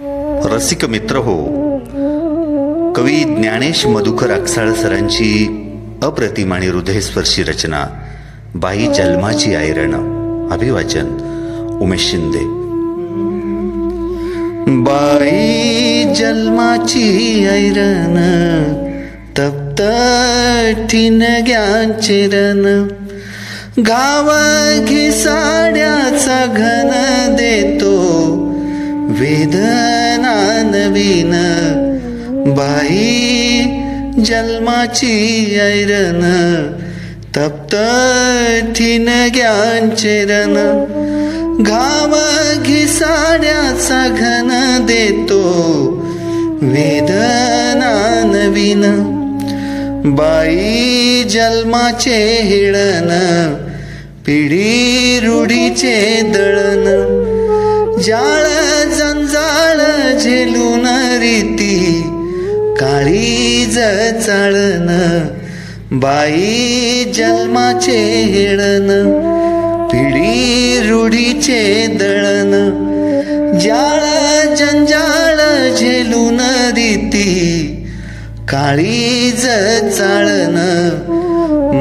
रसिक मित्र हो. कवी ज्ञानेश मधुकर अक्साळ सरांची अप्रतिम आणि हृदयस्पर्शी रचना बाई जन्माची आयरण अभिवाचन उमेश शिंदे. बाई जन्माची ऐरण तप्त ठिन चिरण गावा घिसाड्याचा घन देतो वेदना नवीन. बाई जन्माची ऐरण. तप्त ठिनग्यांचिरन घाव घिसाड्याचा घन देतो. वेदना नवीन. बाई जन्माचे हिळन. पिढी रूढीचे दळण. जाळ झेलून रीती काळीज जळण बाई जन्माचे हेळन पिढी रूढीचे दळण. जाळ जंजाळ झेलून रीती काळीज चाळण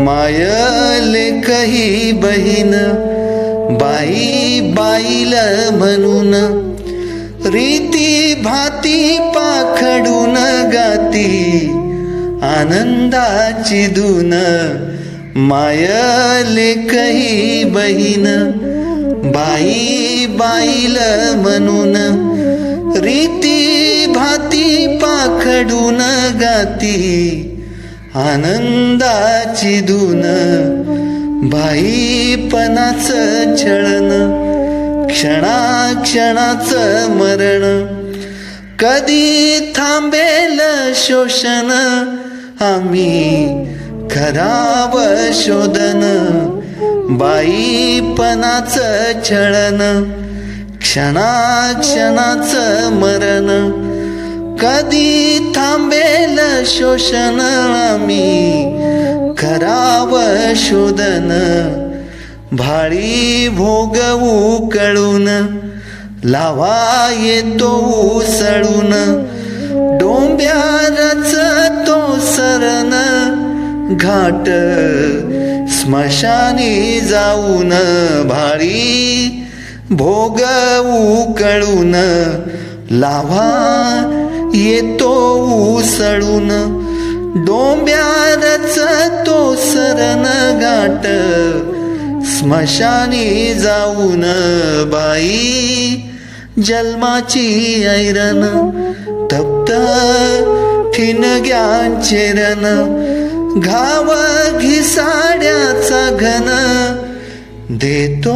मायल कही बहीण बाई बाईल म्हणून रीती भाती पाखडून गाती आनंदाची धुन मायले कही बहीण बाई बाईल म्हणून. रीती भाती पाखडून गाती आनंदाची धुन बाईपणाचं छळन. क्षणा क्षणाच मरण. कधी थांबेल शोषण? आम्ही खराब शोधन. बाईपणाच छळण क्षणा क्षणाच मरण. कधी थांबेल शोषण? आम्ही खराब शोधन. भाळी भोगवू कळून लावा येतो उसळून. डोंब्यारच तो सरण घाट स्मशानी जाऊन. भाळी भोगवू कळून लावा येतो उसळून. डोंब्यारच तो सरण घाट स्मशानी जाऊन बाई जन्माची ऐरण तप्त ठिनग्यांचेरन घाव घिसाड्याचा घन देतो.